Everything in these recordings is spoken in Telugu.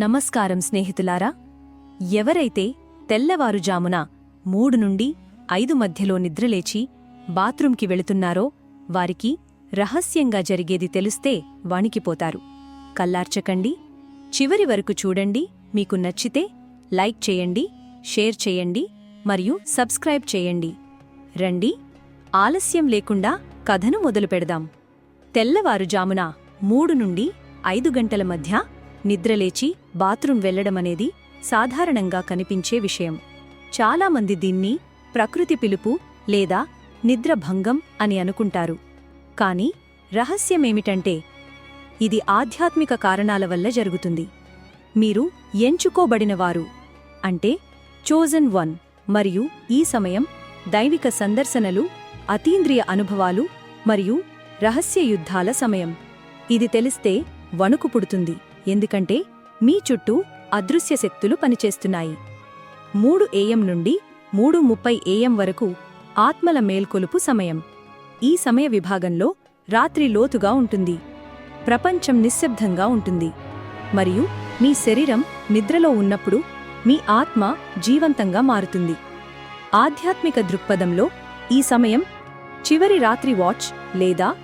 నమస్కారం స్నేహితులారా ఎవరైతే తెల్లవారుజామున మూడు నుండి ఐదు మధ్యలో నిద్రలేచి బాత్రూంకి వెళుతున్నారో వారికి రహస్యంగా జరిగేది తెలిస్తే వణికిపోతారు. కల్లార్చకండి చివరి వరకు చూడండి మీకు నచ్చితే లైక్ చేయండి షేర్ చేయండి మరియు సబ్స్క్రైబ్ చేయండి. రండి ఆలస్యం లేకుండా కథను మొదలుపెడదాం. తెల్లవారుజామున మూడు నుండి ఐదు గంటల మధ్య నిద్రలేచి బాత్రూం వెళ్ళడమనేది సాధారణంగా కనిపించే విషయం. చాలామంది దీన్ని ప్రకృతి పిలుపు లేదా నిద్రభంగం అని అనుకుంటారు. కాని రహస్యమేమిటంటే ఇది ఆధ్యాత్మిక కారణాల వల్ల జరుగుతుంది. మీరు ఎంచుకోబడినవారు అంటే చోజన్ వన్ మరియు ఈ సమయం దైవిక సందర్శనలు అతీంద్రియ అనుభవాలు మరియు రహస్య యుద్ధాల సమయం. ఇది తెలిస్తే వణుకు పుడుతుంది. ఎందుకంటే మీ చుట్టూ అదృశ్య శక్తులు పనిచేస్తున్నాయి. మూడు ఏఎం నుండి మూడు ముప్పై ఏఎం వరకు ఆత్మల మేల్కొలుపు సమయం. ఈ సమయ విభాగంలో రాత్రి లోతుగా ఉంటుంది. ప్రపంచం నిశ్శబ్దంగా ఉంటుంది. మరియు మీ శరీరం నిద్రలో ఉన్నప్పుడు మీ ఆత్మ జీవంతంగా మారుతుంది. ఆధ్యాత్మిక దృక్పథంలో ఈ సమయం చివరి రాత్రి వాచ్ లేదా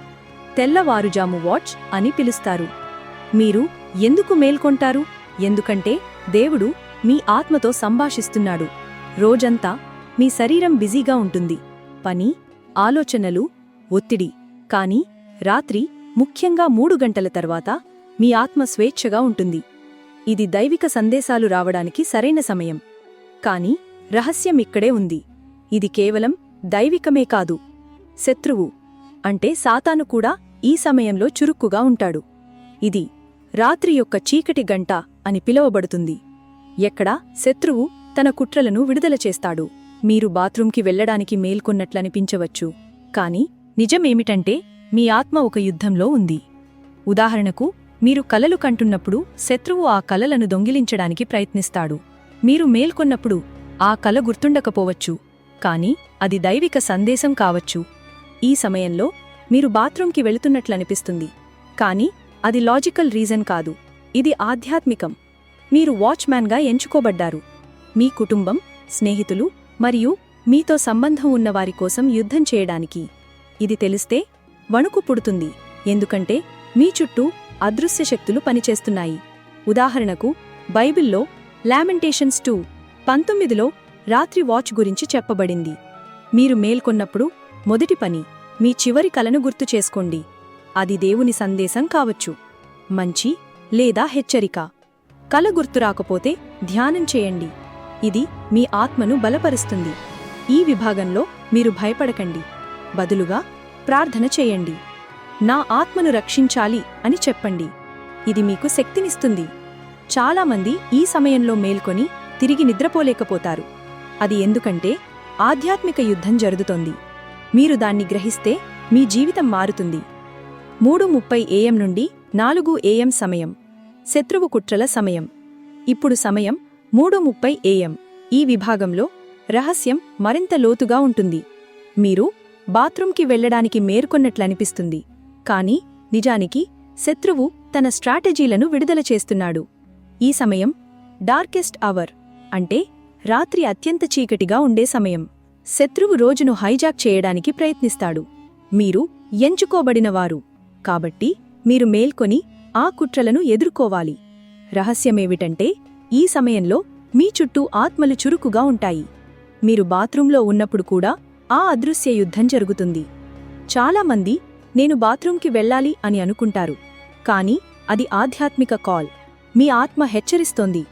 తెల్లవారుజాము వాచ్ అని పిలుస్తారు. మీరు ఎందుకు మేల్కొంటారు? ఎందుకంటే దేవుడు మీ ఆత్మతో సంభాషిస్తున్నాడు. రోజంతా మీ శరీరం బిజీగా ఉంటుంది. పని ఆలోచనలు ఒత్తిడి. కాని రాత్రి ముఖ్యంగా మూడు గంటల తర్వాత మీ ఆత్మ స్వేచ్ఛగా ఉంటుంది. ఇది దైవిక సందేశాలు రావడానికి సరైన సమయం. కాని రహస్యం ఇక్కడే ఉంది. ఇది కేవలం దైవికమే కాదు. శత్రువు అంటే సాతాను కూడా ఈ సమయంలో చురుక్కుగా ఉంటాడు. ఇది రాత్రి యొక్క చీకటి గంట అని పిలువబడుతుంది. ఎక్కడ శత్రువు తన కుట్రలను విడుదల చేస్తాడు. మీరు బాత్రూంకి వెళ్ళడానికి మేల్కొన్నట్లనిపించవచ్చు. కాని నిజమేమిటంటే మీ ఆత్మ ఒక యుద్ధంలో ఉంది. ఉదాహరణకు మీరు కలలు కంటున్నప్పుడు శత్రువు ఆ కలలను దొంగిలించడానికి ప్రయత్నిస్తాడు. మీరు మేల్కొన్నప్పుడు ఆ కల గుర్తుండకపోవచ్చు. కాని అది దైవిక సందేశం కావచ్చు. ఈ సమయంలో మీరు బాత్రూంకి వెళుతున్నట్లనిపిస్తుంది. కాని అది లాజికల్ రీజన్ కాదు. ఇది ఆధ్యాత్మికం. మీరు వాచ్మ్యాన్గా ఎంచుకోబడ్డారు. మీ కుటుంబం స్నేహితులు మరియు మీతో సంబంధం ఉన్నవారి కోసం యుద్ధం చేయడానికి. ఇది తెలిస్తే వణుకు పుడుతుంది. ఎందుకంటే మీ చుట్టూ అదృశ్య శక్తులు పనిచేస్తున్నాయి. ఉదాహరణకు బైబిల్లో లామెంటేషన్స్ టూ పంతొమ్మిదిలో రాత్రి వాచ్ గురించి చెప్పబడింది. మీరు మేల్కొన్నప్పుడు మొదటి పని మీ చివరి కలను గుర్తు చేసుకోండి. అది దేవుని సందేశం కావచ్చు. మంచి లేదా హెచ్చరిక. కల గుర్తు రాకపోతే ధ్యానం చేయండి. ఇది మీ ఆత్మను బలపరుస్తుంది. ఈ విభాగంలో మీరు భయపడకండి. బదులుగా ప్రార్థన చేయండి. నా ఆత్మను రక్షించాలి అని చెప్పండి. ఇది మీకు శక్తినిస్తుంది. చాలామంది ఈ సమయంలో మేల్కొని తిరిగి నిద్రపోలేకపోతారు. అది ఎందుకంటే ఆధ్యాత్మిక యుద్ధం జరుగుతోంది. మీరు దాన్ని గ్రహిస్తే మీ జీవితం మారుతుంది. మూడు ముప్పై ఏఎం నుండి నాలుగు ఏఎం సమయం. శత్రువు కుట్రల సమయం. ఇప్పుడు సమయం మూడు ముప్పై ఏఎం. ఈ విభాగంలో రహస్యం మరింత లోతుగా ఉంటుంది. మీరు బాత్రూంకి వెళ్ళడానికి మేర్కొన్నట్లనిపిస్తుంది కాని నిజానికి శత్రువు తన స్ట్రాటజీలను విడుదల చేస్తున్నాడు. ఈ సమయం డార్కెస్ట్ అవర్ అంటే రాత్రి అత్యంత చీకటిగా ఉండే సమయం. శత్రువు రోజును హైజాక్ చేయడానికి ప్రయత్నిస్తాడు. మీరు ఎంచుకోబడినవారు. కాబట్టి మీరు మేల్కొని ఆ కుట్రలను ఎదుర్కోవాలి. రహస్యమేమిటంటే ఈ సమయంలో మీ చుట్టూ ఆత్మలు చురుకుగా ఉంటాయి. మీరు బాత్రూంలో ఉన్నప్పుడు కూడా ఆ అదృశ్య యుద్ధం జరుగుతుంది. చాలామంది నేను బాత్రూంకి వెళ్ళాలి అని అనుకుంటారు. కాని అది ఆధ్యాత్మిక కాల్. మీ ఆత్మ హెచ్చరిస్తోంది.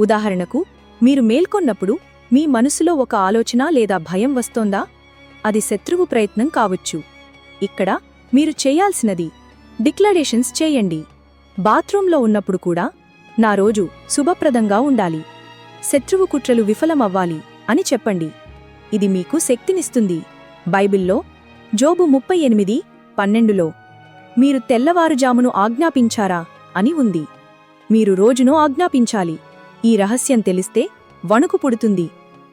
ఉదాహరణకు మీరు మేల్కొన్నప్పుడు మీ మనసులో ఒక ఆలోచన లేదా భయం వస్తోందా? అది శత్రువు ప్రయత్నం కావచ్చు. ఇక్కడ మీరు చేయాల్సినది డిక్లరేషన్స్ చేయండి. బాత్రూంలో ఉన్నప్పుడు కూడా నా రోజు శుభప్రదంగా ఉండాలి. శత్రువు కుట్రలు విఫలమవ్వాలి అని చెప్పండి. ఇది మీకు శక్తినిస్తుంది. బైబిల్లో జోబు ముప్పై ఎనిమిది పన్నెండులో మీరు తెల్లవారుజామును ఆజ్ఞాపించారా అని ఉంది. మీరు రోజును ఆజ్ఞాపించాలి. ఈ రహస్యం తెలిస్తే వణుకు పుడుతుంది.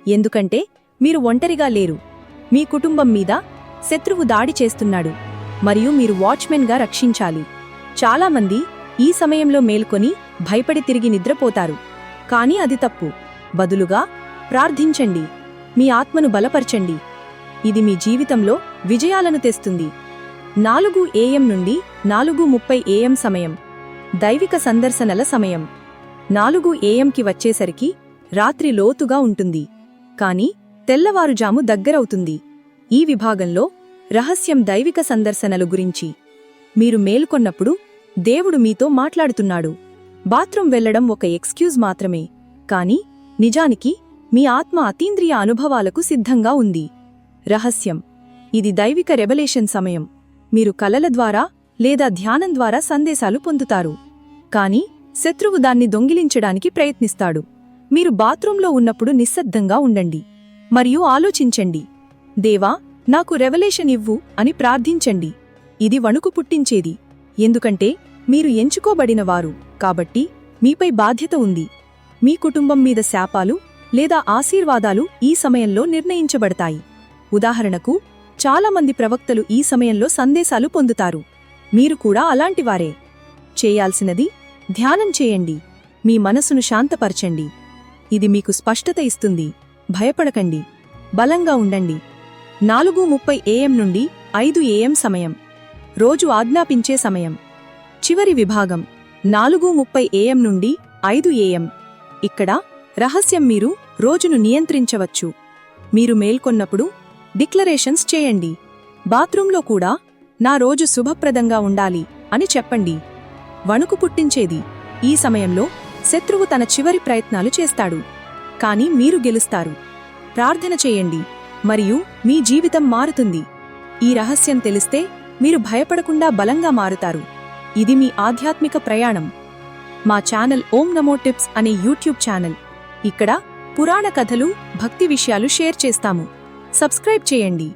ఎందుకంటే మీరు ఒంటరిగా లేరు. మీ కుటుంబం మీద శత్రువు దాడి చేస్తున్నాడు. మరియు మీరు వాచ్మెన్గా రక్షించాలి. చాలామంది ఈ సమయంలో మేల్కొని భయపడి తిరిగి నిద్రపోతారు. కానీ అది తప్పు. బదులుగా ప్రార్థించండి. మీ ఆత్మను బలపరచండి. ఇది మీ జీవితంలో విజయాలను తెస్తుంది. నాలుగు ఏఎం నుండి నాలుగు ముప్పై ఏఎం సమయం. దైవిక సందర్శనల సమయం. నాలుగు ఏఎంకి వచ్చేసరికి రాత్రి లోతుగా ఉంటుంది. కానీ తెల్లవారుజాము దగ్గరవుతుంది. ఈ విభాగంలో రహస్యం దైవిక సందర్శనలు గురించి. మీరు మేల్కొన్నప్పుడు దేవుడు మీతో మాట్లాడుతున్నాడు. బాత్రూం వెళ్ళడం ఒక ఎక్స్క్యూజ్ మాత్రమే. కాని నిజానికి మీ ఆత్మ అతీంద్రియ అనుభవాలకు సిద్ధంగా ఉంది. రహస్యం. ఇది దైవిక రెవలేషన్ సమయం. మీరు కలల ద్వారా లేదా ధ్యానం ద్వారా సందేశాలు పొందుతారు. కాని శత్రువు దాన్ని దొంగిలించడానికి ప్రయత్నిస్తాడు. మీరు బాత్రూంలో ఉన్నప్పుడు నిశ్శబ్దంగా ఉండండి. మరియు ఆలోచించండి. దేవా నాకు రెవల్యూషన్ ఇవ్వు అని ప్రార్థించండి. ఇది వణుకు పుట్టించేది. ఎందుకంటే మీరు ఎంచుకోబడినవారు. కాబట్టి మీపై బాధ్యత ఉంది. మీ కుటుంబం మీద శాపాలు లేదా ఆశీర్వాదాలు ఈ సమయంలో నిర్ణయించబడతాయి. ఉదాహరణకు చాలామంది ప్రవక్తలు ఈ సమయంలో సందేశాలు పొందుతారు. మీరు కూడా అలాంటివారే చేయాల్సినది ధ్యానం చేయండి. మీ మనసును శాంతపరచండి. ఇది మీకు స్పష్టత ఇస్తుంది. భయపడకండి. బలంగా ఉండండి. నాలుగు ముప్పై ఏఎం నుండి ఐదు ఏఎం సమయం. రోజు ఆజ్ఞాపించే సమయం. చివరి విభాగం నాలుగు ముప్పై ఏఎం నుండి ఐదు ఏఎం. ఇక్కడ రహస్యం మీరు రోజును నియంత్రించవచ్చు. మీరు మేల్కొన్నప్పుడు డిక్లరేషన్స్ చేయండి. బాత్రూంలో కూడా నా రోజు శుభప్రదంగా ఉండాలి అని చెప్పండి. వణుకు పుట్టించేది. ఈ సమయంలో శత్రువు తన చివరి ప్రయత్నాలు చేస్తాడు. కాని మీరు గెలుస్తారు. ప్రార్థన చేయండి. మరియు మీ జీవితం మారుతుంది. ఈ రహస్యం తెలిస్తే మీరు భయపడకుండా బలంగా మారుతారు. ఇది మీ ఆధ్యాత్మిక ప్రయాణం. మా ఛానల్ ఓం నమో టిప్స్ అనే యూట్యూబ్ ఛానల్. ఇక్కడ పురాణ కథలు భక్తి విషయాలు షేర్ చేస్తాము. సబ్స్క్రైబ్ చేయండి.